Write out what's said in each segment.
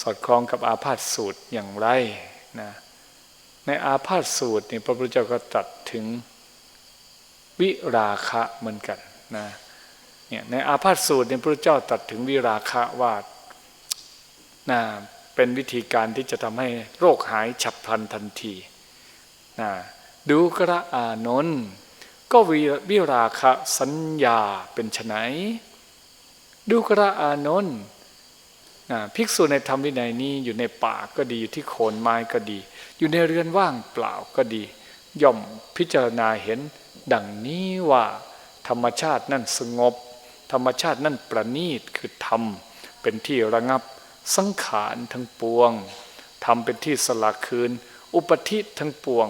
สอดคล้องกับอาพาธสูตรอย่างไรนะในอาพาธสูตรนี่พระพุทธเจ้าก็ตรัสถึงวิราคะเหมือนกันนะเนี่ยในอาพาธสูตรเนี่ยพระพุทธเจ้าตรัสถึงวิราคะว่านะเป็นวิธีการที่จะทำให้โรคหายฉับพลันทันทีนะดูกระอานนท์ก็วิวราคะสัญญาเป็นไนดูกระอานนท์ ภิกษุในธรรมวินัยนี้อยู่ในป่าก็ดีอยู่ที่โคนไม้ก็ดี อยู่ในเรือนว่างเปล่าก็ดี ย่อมพิจารณาเห็น ดังนี้ว่าธรรมชาตินั่นสงบ ธรรมชาตินั่นประณีตคือธรรม เป็นที่ระงับสังขารทั้งปวงทำเป็นที่สละคืน อุปธิทั้งปวง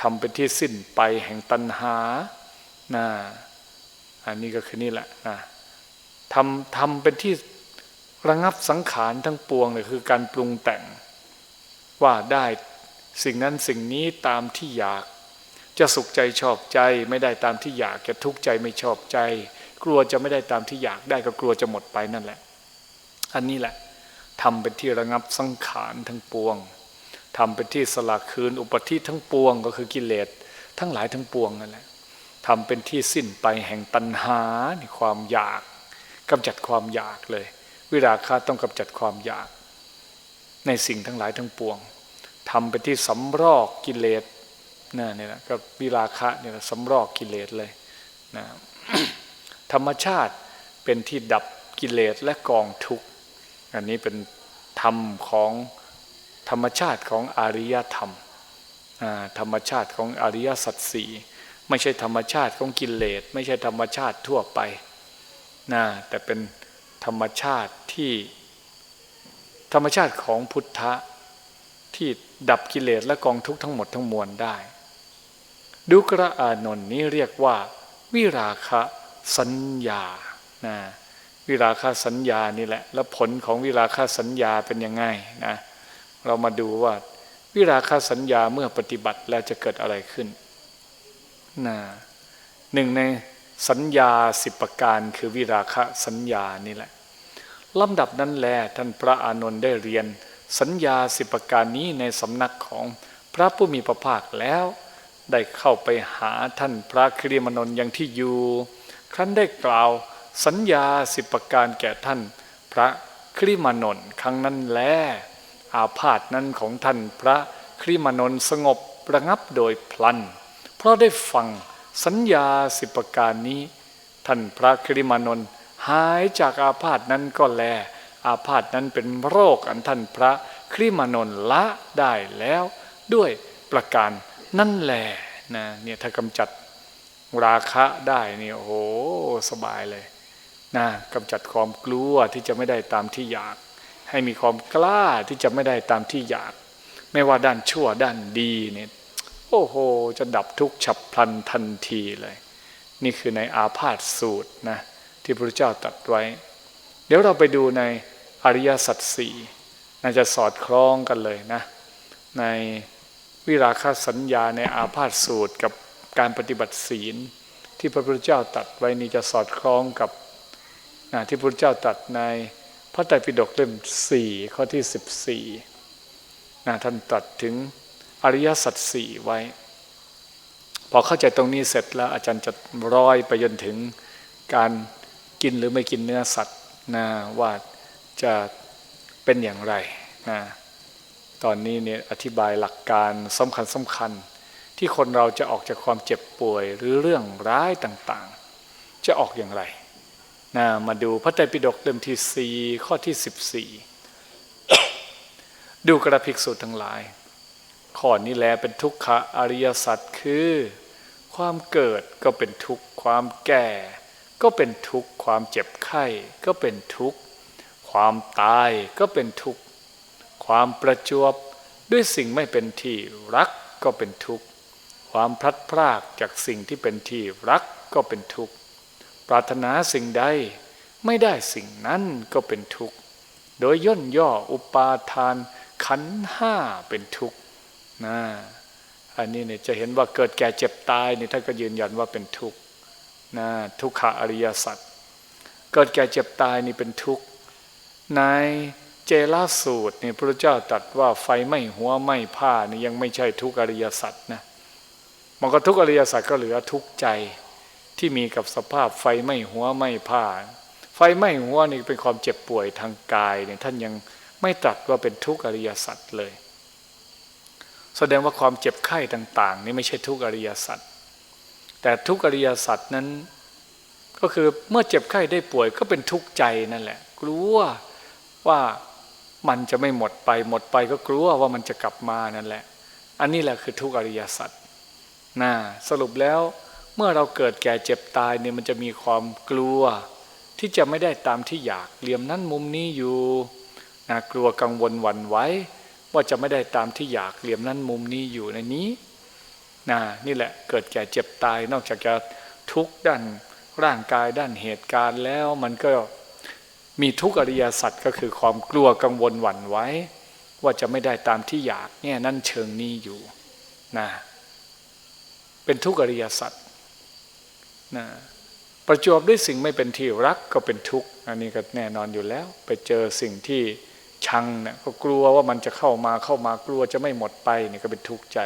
ทำเป็นที่สิ้นไปแห่งตัณหานะอันนี้ก็คือนี่แหละนะทำทำเป็นที่ ระงับสังขารทั้งปวงเลยคือการปรุงแต่ง ว่าได้สิ่งนั้นสิ่งนี้ตามที่อยาก จะสุขใจชอบใจไม่ได้ตามที่อยากจะทุกข์ใจไม่ชอบใจ กลัวจะไม่ได้ตามที่อยากได้ก็กลัวจะหมดไปนั่นแหละ อันนี้แหละทำเป็นที่ระงับสังขารทั้งปวงทำเป็นที่สละคืนอุปธิทั้งปวงก็คือกิเลสทั้งหลายทั้งปวงนั่นแหละทำเป็นที่สิ้นไปแห่งตัณหาในความอยากกำจัดความอยากเลย วิราคะต้องกำจัดความอยาก ในสิ่งทั้งหลายทั้งปวงทำเป็นที่สำรอกกิเลสนั่นนี่แหละก็วิราคะเนี่ยสำรอกกิเลสเลยนะธรรมชาติเป็นที่ดับกิเลสและกองทุกข์อันนี้เป็นธรรมของธรรมชาติของอริยธรรมธรรมชาติของอริยสัจสี่ไม่ใช่ธรรมชาติของกิเลสไม่ใช่ธรรมชาติทั่วไปนะแต่เป็น ธรรมชาติที่ธรรมชาติของพุทธะที่ดับกิเลสและกองทุกข์ทั้งหมดทั้งมวลได้ ดุกระอานนท์นี้เรียกว่า วิราคะสัญญานะวิราคะสัญญานี่แหละ แล้วผลของวิราคะสัญญาเป็นยังไงนะเรามาดูว่า วิราคะสัญญาเมื่อปฏิบัติแล้วจะเกิดอะไรขึ้นนะหนึ่งใน สัญญาสิบประการคือวิราคะสัญญานี่แหละลำดับนั้นแลท่านพระอานนท์ได้เรียน สัญญาสิบประการนี้ในสำนักของพระผู้มีพระภาคแล้ว ได้เข้าไปหาท่านพระคริมนนท์ยังที่อยู่ ครั้นได้กล่าว สัญญาสิบประการแก่ท่าน พระคริมานนท์ครั้งนั้นแล อาพาธนั้นของท่านพระคริมานนท์สงบระงับโดยพลัน เพราะได้ฟัง สัญญาสิบประการนี้ ท่านพระคริมานนท์หายจากอาพาธนั้นก็แล อาพาธนั้นเป็นโรคอันท่านพระคริมานนท์ละได้แล้ว ด้วยประการนั่นแหละนะเนี่ยถ้ากำจัดราคะได้เนี่ยโอ้โหสบายเลยนะกำจัดความกลัวที่จะไม่ได้ตามที่อยาก ให้มีความกล้าที่จะไม่ได้ตามที่อยาก ไม่ว่าด้านชั่วด้านดีเนี่ย โอ้โห จะดับทุกฉับพลันทันทีเลย นี่คือในอาพาธสูตรนะที่พระเจ้าตรัสไว้ เดี๋ยวเราไปดูในอริยสัจสี่น่าจะสอดคล้องกันเลยนะ ในวิราคสัญญาในอาพาธสูตรกับการปฏิบัติศีล ที่พระพุทธเจ้าตรัสไว้นี่จะสอดคล้องกับนะที่พระพุทธเจ้าตรัสในพระไตรปิฎกเล่มสี่ข้อที่สิบสี่นะท่านตรัสถึง อริยสัจสี่ไว้ พอเข้าใจตรงนี้เสร็จแล้ว อาจารย์จะร้อยไปจนถึงการกินหรือไม่กินเนื้อสัตว์นะว่าจะเป็นอย่างไรนะตอนนี้เนี่ยอธิบายหลักการสำคัญสำคัญ ที่คนเราจะออกจากความเจ็บป่วยหรือเรื่องร้ายต่างๆ จะออกอย่างไรนะมาดูพระไตรปิฎกเล่มที่สี่ข้อที่สิบสี่ดูกระภิกษุทั้งหลาย ข้อนี้แลเป็นทุกขะอริยสัจคือ ความเกิดก็เป็นทุกข์ความแก่ ก็เป็นทุกข์ความเจ็บไข้ ก็เป็นทุกข์ความตายก็เป็นทุกข์ความประจวบด้วยสิ่งไม่เป็นที่รักก็เป็นทุกข์ความพลัดพรากจากสิ่งที่เป็นที่รักก็เป็นทุกข์ปรารถนาสิ่งใดไม่ได้สิ่งนั้นก็เป็นทุกข์โดยย่นย่ออุปาทานขันห้าเป็นทุกข์ นะอันนี้เนี่ยจะเห็นว่าเกิดแก่เจ็บตายนี่ท่านก็ยืนยันว่าเป็นทุกข์นะทุกขอริยสัจเกิดแก่เจ็บตายนี่เป็นทุกข์ในเจลาสูตรเนี่ยพระเจ้าตรัสว่าไฟไหม้หัวไหม้ผ้านี่ยังไม่ใช่ทุกอริยสัจนะมันก็ทุกอริยสัจก็เหลือทุกใจที่มีกับสภาพไฟไหม้หัวไหม้ผ้า ไฟไหม้หัวนี่เป็นความเจ็บป่วยทางกายเนี่ยท่านยังไม่ตรัสว่าเป็นทุกอริยสัจเลย แสดงว่าความเจ็บไข้ต่าง ๆ นี่ไม่ใช่ทุกอริยสัจแต่ทุกอริยสัจนั้น ก็คือเมื่อเจ็บไข้ได้ป่วยก็เป็นทุกข์ใจนั่นแหละ กลัวว่ามันจะไม่หมดไปหมดไปก็กลัวว่ามันจะกลับมานั่นแหละ อันนี้แหละคือทุกอริยสัจนะสรุปแล้วเมื่อเราเกิดแก่เจ็บตายเนี่ยมันจะมีความกลัว ที่จะไม่ได้ตามที่อยากเหลี่ยมนั้นมุมนี้อยู่นะกลัวกังวลหวั่นไหว ว่าจะไม่ได้ตามที่อยากเหลี่ยมนั้นมุมนี้อยู่ในนี้นะนี่แหละเกิดแก่เจ็บตายนอกจากจะทุกข์ด้านร่างกายด้านเหตุการณ์แล้วมันก็มีทุกอริยสัจก็คือความกลัวกังวลหวั่นไหวว่าจะไม่ได้ตามที่อยากเนี่ยนั่นเชิงนี้อยู่นะเป็นทุกอริยสัจนะประจวบด้วยสิ่งไม่เป็นที่รักก็เป็นทุกข์อันนี้ก็แน่นอนอยู่แล้ว ไปเจอสิ่งที่ ชังเนี่ยก็กลัวว่ามันจะเข้ามาเข้ามากลัวจะไม่หมดไปนี่ก็เป็นทุกข์ใจ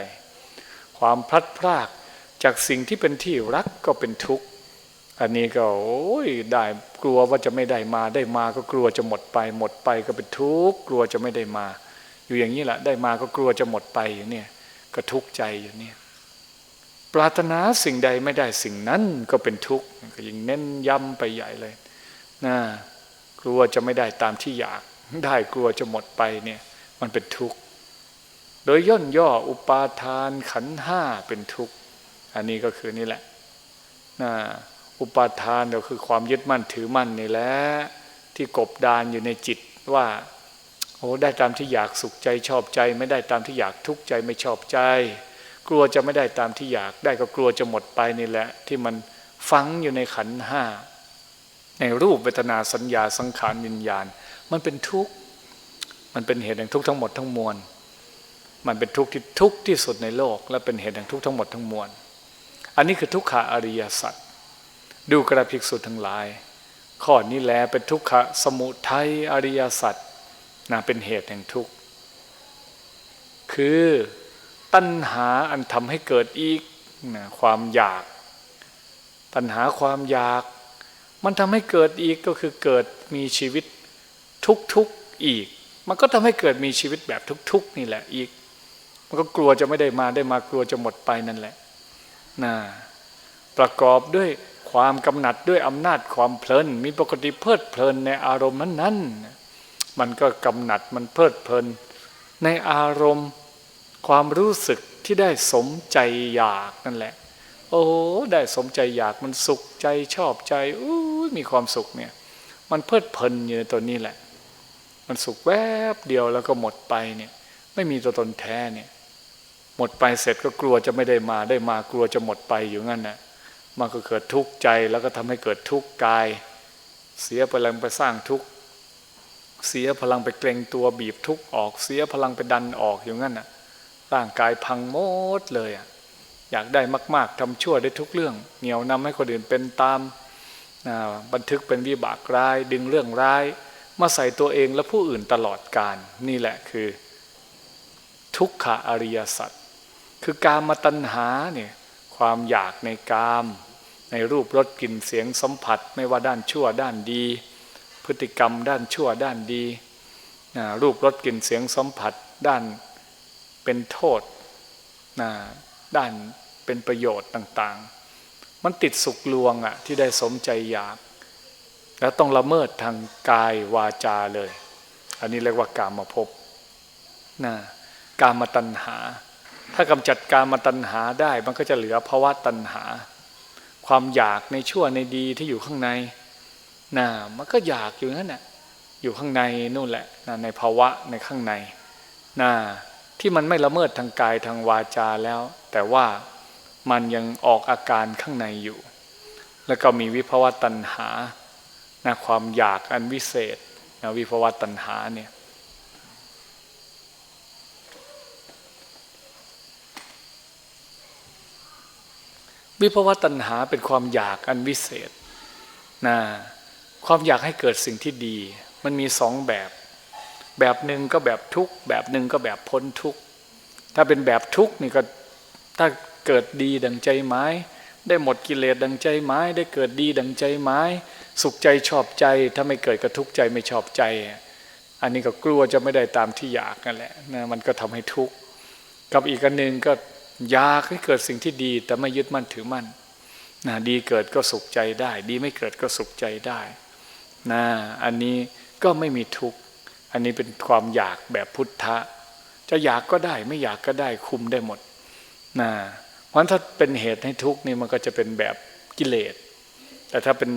ความพลัดพรากจากสิ่งที่เป็นที่รักก็เป็นทุกข์อันนี้ก็โอ้ยได้กลัวว่าจะไม่ได้มาได้มาก็กลัวจะหมดไป หมดไปก็เป็นทุกข์กลัวจะไม่ได้มา อยู่อย่างนี้แหละได้มาก็กลัวจะหมดไปอยู่เนี่ยก็ทุกข์ใจอยู่เนี่ยปรารถนาสิ่งใดไม่ได้สิ่งนั้นก็เป็นทุกข์ก็ยิ่งเน้นย้ำไปใหญ่เลยนะกลัวจะไม่ได้ตามที่อยาก ได้กลัวจะหมดไปเนี่ย มันเป็นทุกข์ โดยย่นย่ออุปาทานขันห้าเป็นทุกข์ อันนี้ก็คือนี่แหละนะอุปาทานก็คือความยึดมั่นถือมั่นนี่แหละที่กบดานอยู่ในจิตว่าโอ้ได้ตามที่อยากสุขใจชอบใจ ไม่ได้ตามที่อยากทุกข์ใจไม่ชอบใจ กลัวจะไม่ได้ตามที่อยากได้ก็กลัวจะหมดไปนี่แหละ ที่มันฝังอยู่ในขันห้าในรูปเวทนาสัญญาสังขารวิญญาณ มันเป็นทุกข์ มันเป็นเหตุแห่งทุกข์ทั้งหมดทั้งมวล มันเป็นทุกข์ที่ทุกข์ที่สุดในโลก และเป็นเหตุแห่งทุกข์ทั้งหมดทั้งมวล อันนี้คือทุกขาอริยสัจ ดูกระภิกษุดทั้งหลาย ข้อนี้แลเป็นทุกขะสมุทัยอริยสัจนะเป็นเหตุแห่งทุกข์ คือตัณหาอันทำให้เกิดอีกนะความอยาก ตัณหาความอยาก มันทำให้เกิดอีกก็คือเกิดมีชีวิต ทุกๆอีก มันก็ทำให้เกิดมีชีวิตแบบทุก ๆ นี่แหละอีก มันก็กลัวจะไม่ได้มาได้มากลัวจะหมดไปนั่นแหละนะประกอบด้วยความกำหนัดด้วยอำนาจความเพลิน มีปกติเพลิดเพลินในอารมณ์นั้นๆมันก็กำหนัดมันเพลิดเพลิน ในอารมณ์ความรู้สึกที่ได้สมใจอยากนั่นแหละ โอ้ได้สมใจอยากมันสุขใจชอบใจอู้มีความสุขเนี่ย มันเพลิดเพลินอยู่ในตัวนี้แหละ มันสุขแวบเดียวแล้วก็หมดไปเนี่ย ไม่มีตัวตนแท้เนี่ย หมดไปเสร็จก็กลัวจะไม่ได้มาได้มากลัวจะหมดไปอยู่งั้นนะมันก็เกิดทุกข์ใจแล้วก็ทำให้เกิดทุกข์กาย เสียพลังไปสร้างทุกข์เสียพลังไปเกรงตัวบีบทุกข์ออกเสียพลังไปดันออกอยู่งั้นน่ะร่างกายพังหมดเลยอะอยากได้มาก ๆทำชั่วได้ทุกเรื่อง เหนียวนำให้คนอื่นเป็นตามบันทึกเป็นวิบากร้าย ดึงเรื่องร้าย มาใส่ตัวเองและผู้อื่นตลอดการ นี่แหละคือ ทุกขอริยสัจคือการมาตัณหาเนี่ยความอยากในกาม ในรูปรสกลิ่นเสียงสัมผัส ไม่ว่าด้านชั่วด้านดี พฤติกรรมด้านชั่วด้านดี รูปรสกลิ่นเสียงสัมผัสด้านเป็นโทษด้านเป็นประโยชน์ต่างๆ มันติดสุกลวงอะที่ได้สมใจอยาก แล้วต้องละเมิดทางกายวาจาเลย อันนี้เรียกว่ากามาพบนะกามาตัณหา ถ้ากำจัดการมาตัณหาได้มันก็จะเหลือภาวะตัณหา ความอยากในชั่วในดีที่อยู่ข้างในน่ะมันก็อยากอยู่นั่นแหละอยู่ข้างในนู่นแหละนะในภาวะในข้างในน่ะที่มันไม่ละเมิดทางกายทางวาจาแล้ว แต่ว่ามันยังออกอาการข้างในอยู่ แล้วก็มีวิภาวะตัณหา นะความอยากอันวิเศษนะวิภาวะตัณหาเนี่ยวิภวตัณหาเป็นความอยากอันวิเศษนะความอยากให้เกิดสิ่งที่ดี มันมีสองแบบ แบบหนึ่งก็แบบทุกแบบหนึ่งก็แบบพ้นทุกถ้าเป็นแบบทุกนี่ก็ถ้าเกิดดีดังใจหมาย ได้หมดกิเลสดังใจหมายได้เกิดดีดังใจหมายสุขใจชอบใจ ถ้าไม่เกิดกระทุกข์ใจไม่ชอบใจ อันนี้ก็กลัวจะไม่ได้ตามที่อยากนั่นแหละนะมันก็ทำให้ทุกข์กับอีกอันหนึ่งก็อยากให้เกิดสิ่งที่ดี แต่ไม่ยึดมั่นถือมั่นนะดีเกิดก็สุขใจได้ ดีไม่เกิดก็สุขใจได้นะอันนี้ก็ไม่มีทุกข์อันนี้เป็นความอยากแบบพุทธะ จะอยากก็ได้ไม่อยากก็ได้คุมได้หมดนะ เพราะถ้าเป็นเหตุให้ทุกข์นี่มันก็จะเป็นแบบกิเลส แต่ถ้าเป็น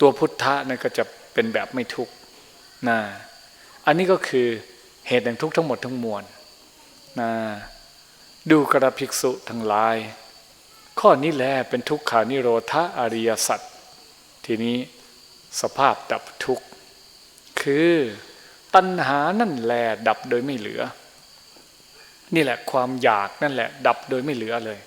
ตัวพุทธะนั่นก็จะเป็นแบบไม่ทุกข์นะอันนี้ก็คือเหตุแห่งทุกข์ทั้งหมดทั้งมวลนะดูกระภิกษุทั้งหลาย ข้อนี้แหละเป็นทุกขานิโรธาอริยสัจทีนี้สภาพดับทุกข์ คือตัณหานั่นแหละดับโดยไม่เหลือ นี่แหละความอยากนั่นแหละ ดับโดยไม่เหลือเลย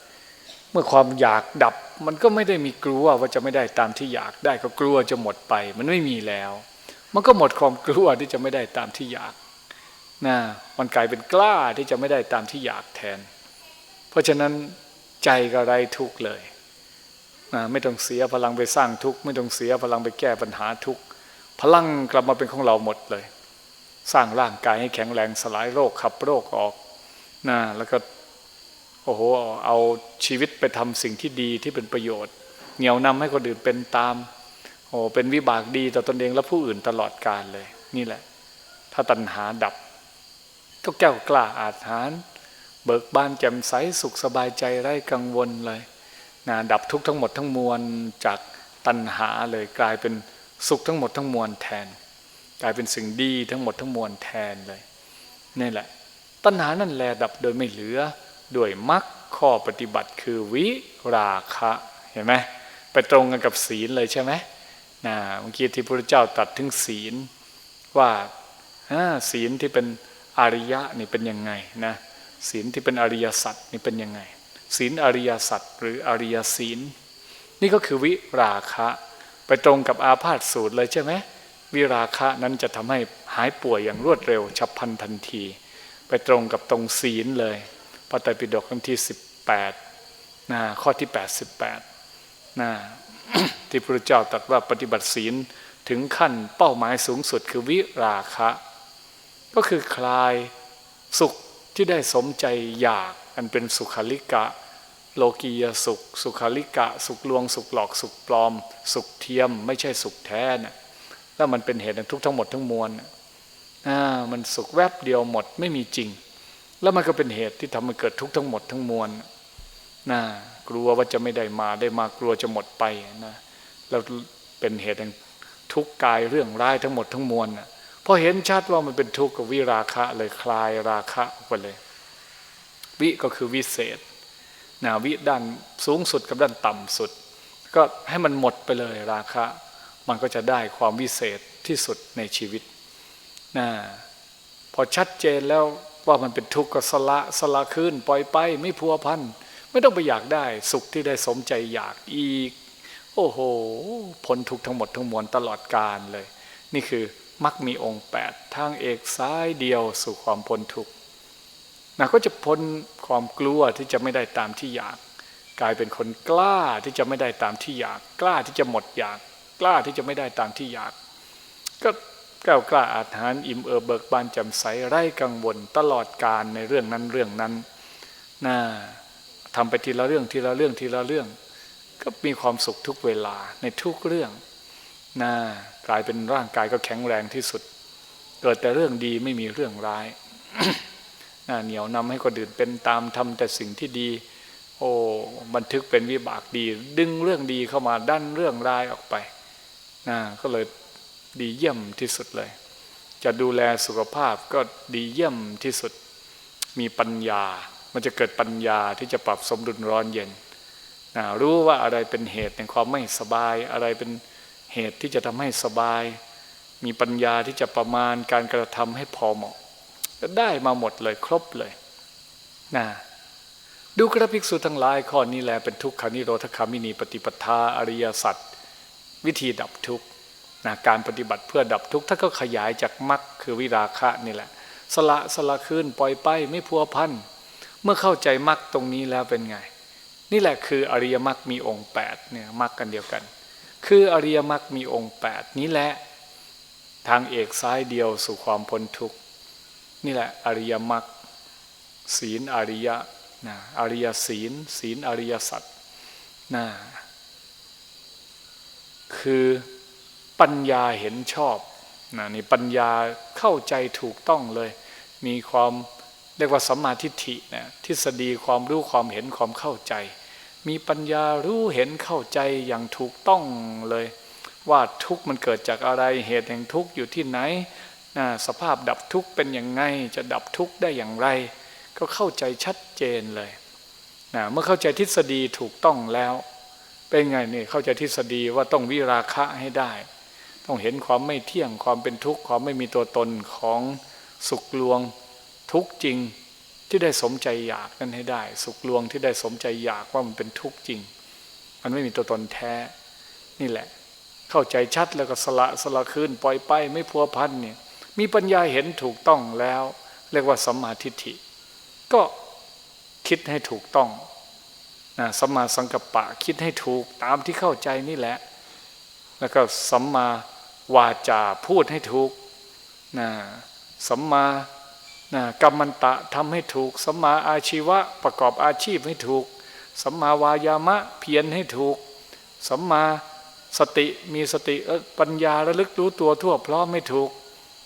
เมื่อความอยากดับมันก็ไม่ได้มีกลัวว่าจะไม่ได้ตามที่อยากได้ก็กลัวจะหมดไป มันไม่มีแล้ว มันก็หมดความกลัวที่จะไม่ได้ตามที่อยากนะมันกลายเป็นกล้าที่จะไม่ได้ตามที่อยากแทน เพราะฉะนั้นใจก็ไร้ทุกเลยนะไม่ต้องเสียพลังไปสร้างทุกไม่ต้องเสียพลังไปแก้ปัญหาทุกพลังกลับมาเป็นของเราหมดเลย สร้างร่างกายให้แข็งแรงสลายโรคขับโรคออก นะแล้วก็โอ้โหเอาชีวิตไปทำสิ่งที่ดีที่เป็นประโยชน์ เหนี่ยวนำให้คนอื่นเป็นตามโอ้เป็นวิบากดีต่อตนเองและผู้อื่นตลอดกาลเลย นี่แหละ ถ้าตัณหาดับ ก็แก้วกล้าอาถรรพ์เบิกบานแจ่มใสสุขสบายใจไร้กังวลเลยนะดับทุกทั้งหมดทั้งมวลจากตัณหาเลยกลายเป็นสุขทั้งหมดทั้งมวลแทน กลายเป็นสิ่งดีทั้งหมดทั้งมวลแทนเลยนี่แหละ ตัณหานั่นแหละดับโดยไม่เหลือด้วยมรรคข้อปฏิบัติคือวิราคะเห็นไหมไปตรงกันกับศีลเลยใช่ไหมนะเมื่อกี้ที่พระเจ้าตรัสถึงศีลว่าศีลที่เป็นอริยะนี่เป็นยังไงนะศีลที่เป็นอริยสัจนี่เป็นยังไง ศีลอริยสัจหรืออริยศีล นี่ก็คือวิราคะ ไปตรงกับอาพาธสูตรเลยใช่ไหมวิราคะนั้นจะทำให้หายป่วยอย่างรวดเร็วฉับพลันทันที ไปตรงกับตรงศีลเลยพระไตรปิฎกที่ 18นะข้อที่ 88นะที่พระเจ้าตรัสว่าปฏิบัติศีลถึงขั้นเป้าหมายสูงสุดคือวิราคะ ก็คือคลายสุขที่ได้สมใจอยากอันเป็นสุขาริกะ โลกียสุข สุขาริกะ สุขลวง สุขหลอกสุขปลอม สุขเทียม ไม่ใช่สุขแท้นะแล้วมันเป็นเหตุแห่งทุกทั้งหมดทั้งมวล อ่ามันสุขแวบเดียวหมดไม่มีจริง แล้วมันก็เป็นเหตุที่ทำให้เกิดทุกทั้งหมดทั้งมวลนะกลัวว่าจะไม่ได้มาได้มากลัวจะหมดไปนะแล้วเป็นเหตุแห่งทุกกายเรื่องร้ายทั้งหมดทั้งมวลนะพอเห็นชัดว่ามันเป็นทุกข์กับวิราคะเลยคลายราคะออกไปเลย วิก็คือวิเศษนะวิด้านสูงสุดกับด้านต่ำสุด ก็ให้มันหมดไปเลยราคะ มันก็จะได้ความวิเศษที่สุดในชีวิต นะพอชัดเจนแล้วว่ามันเป็นทุกข์ก็สละสละคืนปล่อยไปไม่พัวพันไม่ต้องไปอยากได้สุขที่ได้สมใจอยากอีก โอ้โหพ้นทุกข์ทั้งหมดทั้งมวลตลอดกาลเลย นี่คือมักมีองค์แปดทางเอกซ้ายเดียวสู่ความพ้นทุกข์นะก็จะพ้นความกลัวที่จะไม่ได้ตามที่อยาก กลายเป็นคนกล้าที่จะไม่ได้ตามที่อยาก กล้าที่จะหมดอยาก กล้าที่จะไม่ได้ตามที่อยาก ก็ ก้าวกล้าอาถรรพ์อิ่มเอิบเบิกบานแจ่มใสไร้กังวลตลอดการในเรื่องนั้นเรื่องนั้นน่ะทำไปทีละเรื่องทีละเรื่องทีละเรื่อง ก็มีความสุขทุกเวลาในทุกเรื่องน่ะกลายเป็นร่างกายก็แข็งแรงที่สุด เกิดแต่เรื่องดีไม่มีเรื่องร้ายน่ะเหนียวนำให้คนอื่นเป็นตามทำแต่สิ่งที่ดี โอ้บันทึกเป็นวิบากดี ดึงเรื่องดีเข้ามาดันเรื่องร้ายออกไปน่ะก็เลย ดีเยี่ยมที่สุดเลย จะดูแลสุขภาพก็ดีเยี่ยมที่สุด มีปัญญา มันจะเกิดปัญญาที่จะปรับสมดุลร้อนเย็นนะรู้ว่าอะไรเป็นเหตุแห่งความไม่สบาย อะไรเป็นเหตุที่จะทำให้สบาย มีปัญญาที่จะประมาณการกระทำให้พอเหมาะก็ได้มาหมดเลยครบเลยนะดูกระภิกษุทั้งหลายข้อนี้แหละเป็นทุกขานิโรธคามินีปฏิปทาอริยสัจวิธีดับทุกข์ นะการปฏิบัติเพื่อดับทุกข์ท่านก็ขยายจากมรรคคือวิราคะนี่แหละ สละสละคืนปล่อยไปไม่พัวพันเมื่อเข้าใจมรรคตรงนี้แล้วเป็นไง นี่แหละคืออริยมรรคมีองค์8เนี่ยมรรคกันเดียวกัน คืออริยมรรคมีองค์ 8 นี้แหละทางเอกซ้ายเดียวสู่ความพ้นทุกข์นี่แหละอริยมรรคศีลอริยะนะอริยศีล ศีลอริยสัจนะคือ ปัญญาเห็นชอบนะนี่ปัญญาเข้าใจถูกต้องเลย มีความเรียกว่าสัมมาทิฏฐินะทฤษฎีความรู้ความเห็นความเข้าใจ มีปัญญารู้เห็นเข้าใจอย่างถูกต้องเลย ว่าทุกข์มันเกิดจากอะไรเหตุแห่งทุกข์อยู่ที่ไหนนะสภาพดับทุกข์เป็นอย่างไงจะดับทุกข์ได้อย่างไร ก็เข้าใจชัดเจนเลยนะเมื่อเข้าใจทฤษฎีถูกต้องแล้ว เป็นไงนี่เข้าใจทฤษฎีว่าต้องวิราคะให้ได้ ต้องเห็นความไม่เที่ยงความเป็นทุกข์ความไม่มีตัวตนของสุขลวงทุกจริงที่ได้สมใจอยากนั้นให้ได้ สุขลวงที่ได้สมใจอยากว่ามันเป็นทุกข์จริง มันไม่มีตัวตนแท้ นี่แหละ เข้าใจชัดแล้วก็สละสละคืนปล่อยไปไม่พัวพันเนี่ยมีปัญญาเห็นถูกต้องแล้ว เรียกว่าสัมมาทิฏฐิ ก็คิดให้ถูกต้องนะสัมมาสังกัปปะคิดให้ถูกตามที่เข้าใจนี่แหละ แล้วก็สัมมา วาจาพูดให้ถูกนะสัมมานะกัมมันตะทำให้ถูก สัมมาอาชีวะประกอบอาชีพให้ถูก สัมมาวายามะเพียรให้ถูก สัมมาสติมีสติปัญญาระลึกรู้ตัวทั่วพร้อมไม่ถูก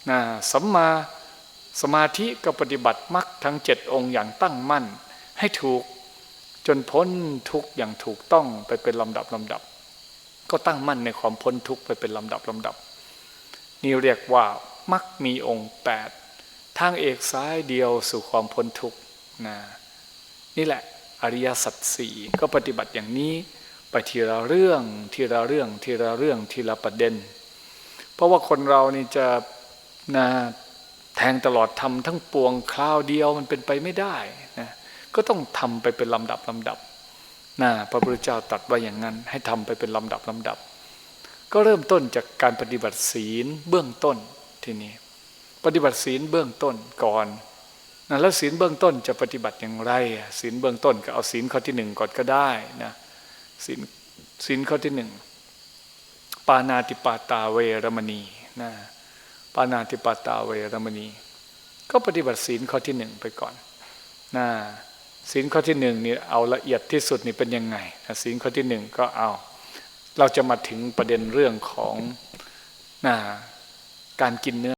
นะสัมมาสมาธิก็ปฏิบัติมรรคทั้งเจ็ดองค์อย่างตั้งมั่นให้ถูก จนพ้นทุกข์อย่างถูกต้องไปเป็นลำดับลำดับ ก็ตั้งมั่นในความพ้นทุกข์ไปเป็นลำดับลำดับ นี่เรียกว่ามรรคมีองค์แปดทางเอกซ้ายเดียวสู่ความพ้นทุกข์นะนี่แหละอริยสัจสี่ก็ปฏิบัติอย่างนี้ไปทีละเรื่องทีละเรื่องทีละเรื่องทีละประเด็น เพราะว่าคนเรานี่จะนะแทงตลอดทำทั้งปวงคราวเดียวมันเป็นไปไม่ได้นะก็ต้องทำไปเป็นลำดับลำดับนะพระพุทธเจ้าตรัสไว้อย่างนั้น ให้ทำไปเป็นลำดับลำดับ ก็เริ่มต้นจากการปฏิบัติศีลเบื้องต้นทีนี้ ปฏิบัติศีลเบื้องต้นก่อนนะแล้วศีลเบื้องต้นจะปฏิบัติอย่างไรศีลเบื้องต้นก็เอาศีลข้อที่หนึ่งก่อนก็ได้นะศีลศีลข้อที่หนึ่งปานาติปาตาเวรมณีนะปานาติปาตาเวรมณี ก็ปฏิบัติศีลข้อที่หนึ่งไปก่อนนะศีลข้อที่หนึ่งนี่เอาละเอียดที่สุดนี่เป็นยังไงศีลข้อที่หนึ่งก็เอา เราจะมาถึงประเด็นเรื่องของนะการกินเนื้อ